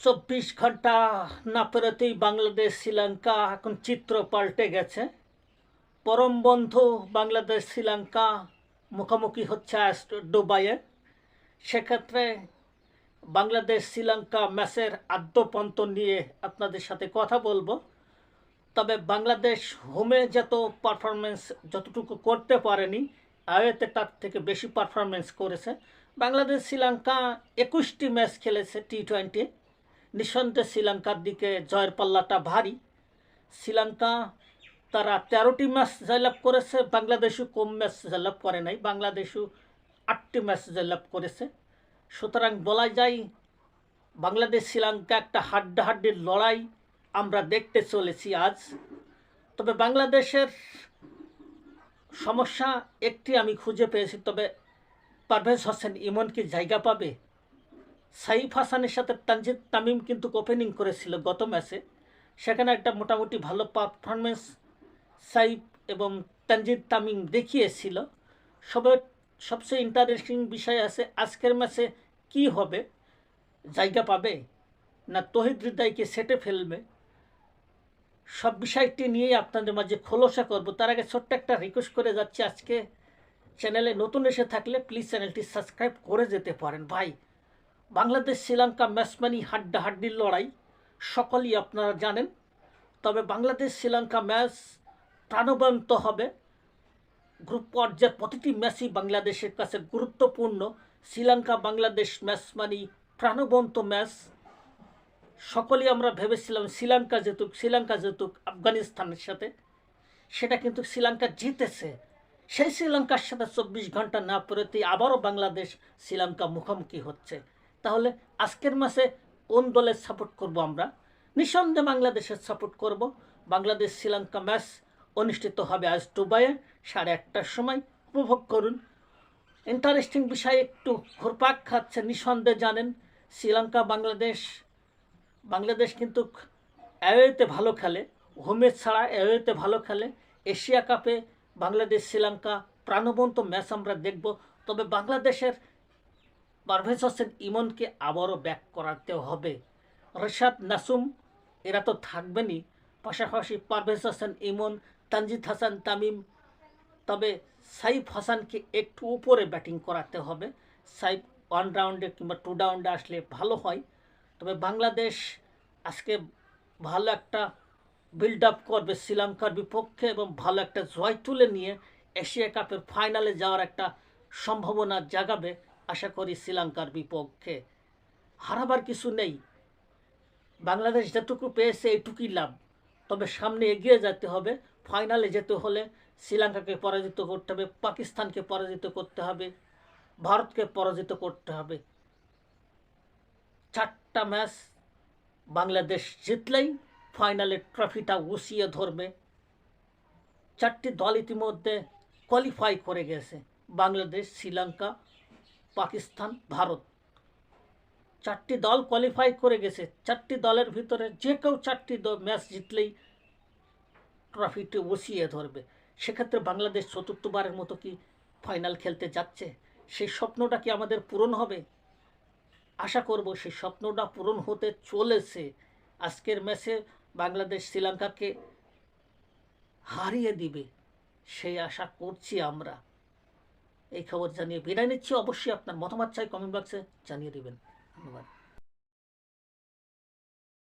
চব্বিশ ঘণ্টা না পেরোতেই বাংলাদেশ, শ্রীলঙ্কা এখন চিত্র পাল্টে গেছে। পরম বন্ধু বাংলাদেশ, শ্রীলঙ্কা মুখোমুখি হচ্ছে আজ দুবাইয়ে। সেক্ষেত্রে বাংলাদেশ, শ্রীলঙ্কা ম্যাচের আদ্যপন্ত নিয়ে আপনাদের সাথে কথা বলব। তবে বাংলাদেশ হোমে যত পারফরমেন্স যতটুকু করতে পারেনি, আয়তে তার থেকে বেশি পারফরমেন্স করেছে। বাংলাদেশ, শ্রীলঙ্কা একুশটি ম্যাচ খেলেছে টি টোয়েন্টি নিঃসন্দেহে শ্রীলঙ্কার দিকে জয়ের পাল্লাটা ভারী। শ্রীলঙ্কা তারা তেরোটি ম্যাচ জয়লাভ করেছে, বাংলাদেশও কম ম্যাচ জয়লাভ করে নাই, বাংলাদেশও আটটি ম্যাচ জয়লাভ করেছে। সুতরাং বলা যায়, বাংলাদেশ শ্রীলঙ্কা একটা হাড্ডাহাড্ডির লড়াই আমরা দেখতে চলেছি আজ। তবে বাংলাদেশের সমস্যা একটি আমি খুঁজে পেয়েছি, তবে পারভেজ হোসেন ইমন কি জায়গা পাবে? সাইফ হাসানের সাথে তানজিদ তামিম কিন্তু ওপেনিং করেছিল গত ম্যাচে সেখানে একটা মোটামুটি ভালো পারফরমেন্স সাইফ এবং তানজিদ তামিম দেখিয়েছিল। সবে সবচেয়ে ইন্টারেস্টিং বিষয় আছে, আজকের ম্যাচে কি হবে? জায়গা পাবে? না তহিদ হৃদয়কে সেটে ফেলবে? সব বিষয়টি নিয়েই আপনাদের মাঝে খোলসা করব। তার আগে ছোট্ট একটা রিকোয়েস্ট করে যাচ্ছি আজকে চ্যানেলে নতুন এসে থাকলে প্লিজ চ্যানেলটি সাবস্ক্রাইব করে যেতে পারেন। ভাই বাংলাদেশ, শ্রীলঙ্কা ম্যাচ মানি হাড্ডাহাড্ডির লড়াই। সকলেই আপনারা জানেন। তবে বাংলাদেশ, শ্রীলঙ্কা ম্যাচ প্রাণবন্ত হবে। গ্রুপ পর্যায়ের প্রতিটি ম্যাচই বাংলাদেশের কাছে গুরুত্বপূর্ণ। শ্রীলঙ্কা, বাংলাদেশ ম্যাচ প্রাণবন্ত ম্যাচ। সকলেই আমরা ভেবেছিলাম শ্রীলঙ্কা যেতুক শ্রীলঙ্কা যেতুক আফগানিস্তানের সাথে। সেটা কিন্তু শ্রীলঙ্কা জিতেছে। সেই শ্রীলঙ্কার সাথে চব্বিশ ঘণ্টা না পেরোতেই আবারও বাংলাদেশ, শ্রীলঙ্কা মুখোমুখি হচ্ছে। তাহলে আজকের মাসে কোন দলের সাপোর্ট করব আমরা? নিঃসন্দেহে বাংলাদেশের সাপোর্ট করব। বাংলাদেশ শ্রীলঙ্কা ম্যাচ অনুষ্ঠিত হবে আজ দুবাইয়ে সাড়ে একটার সময়। উপভোগ করুন। ইন্টারেস্টিং বিষয়, একটু ঘুরপাক খাচ্ছে, নিঃসন্দেহে জানেন, শ্রীলঙ্কা, বাংলাদেশ বাংলাদেশ কিন্তু অ্যাওয়েতে ভালো খেলে। হোমে ছাড়া অ্যাওয়েতে ভালো খেলে। এশিয়া কাপে বাংলাদেশ শ্রীলঙ্কা প্রাণবন্ত ম্যাচ আমরা দেখব। তবে বাংলাদেশের পারভেজ হোসেন ইমনকে আবারও ব্যাক করাতে হবে। রশাদ নাসুম, এরা তো থাকবেনই। পাশাপাশি পারভেজ হোসেন ইমন, তানজিদ হাসান তামিম, তবে সাইফ হাসানকে একটু উপরে ব্যাটিং করাতে হবে। সাইফ ওয়ান রাউন্ডে কিংবা টু রাউন্ডে আসলে ভালো হয়। তবে বাংলাদেশ আজকে ভালো একটা বিল্ড আপ করবে শ্রীলঙ্কার বিপক্ষে এবং ভালো একটা জয় তুলে নিয়ে এশিয়া কাপের ফাইনালে যাওয়ার একটা সম্ভাবনা জাগাবে। আশা করি শ্রীলঙ্কার বিপক্ষে। হারাবার কিছু নেই। বাংলাদেশ যেটুকু পেয়েছে, এইটুকুই লাভ। তবে সামনে এগিয়ে যেতে হবে। ফাইনালে যেতে হলে শ্রীলঙ্কাকে পরাজিত করতে হবে, পাকিস্তানকে পরাজিত করতে হবে, ভারতকে পরাজিত করতে হবে। চারটা ম্যাচ বাংলাদেশ জিতলেই ফাইনালে ট্রফিটা উসিয়ে ধরবে। চারটি দল ইতিমধ্যে কোয়ালিফাই করে গেছে, বাংলাদেশ, শ্রীলঙ্কা পাকিস্তান, ভারত। চারটি দল কোয়ালিফাই করে গেছে। চারটি দলের ভিতরে যে কেউ চারটি ম্যাচ জিতলেই ট্রফিটি বসিয়ে ধরবে। সেক্ষেত্রে বাংলাদেশ চতুর্থবারের মতো কি ফাইনাল খেলতে যাচ্ছে? সেই স্বপ্নটা কি আমাদের পূরণ হবে? আশা করব সেই স্বপ্নটা পূরণ হতে চলেছে। আজকের ম্যাচে বাংলাদেশ শ্রীলঙ্কাকে হারিয়ে দিবে, সেই আশা করছি আমরা। এই খবর জানিয়ে বিদায় নিচ্ছি। অবশ্যই আপনার মতামত চাই কমেন্ট বক্সে জানিয়ে দেবেন। ধন্যবাদ।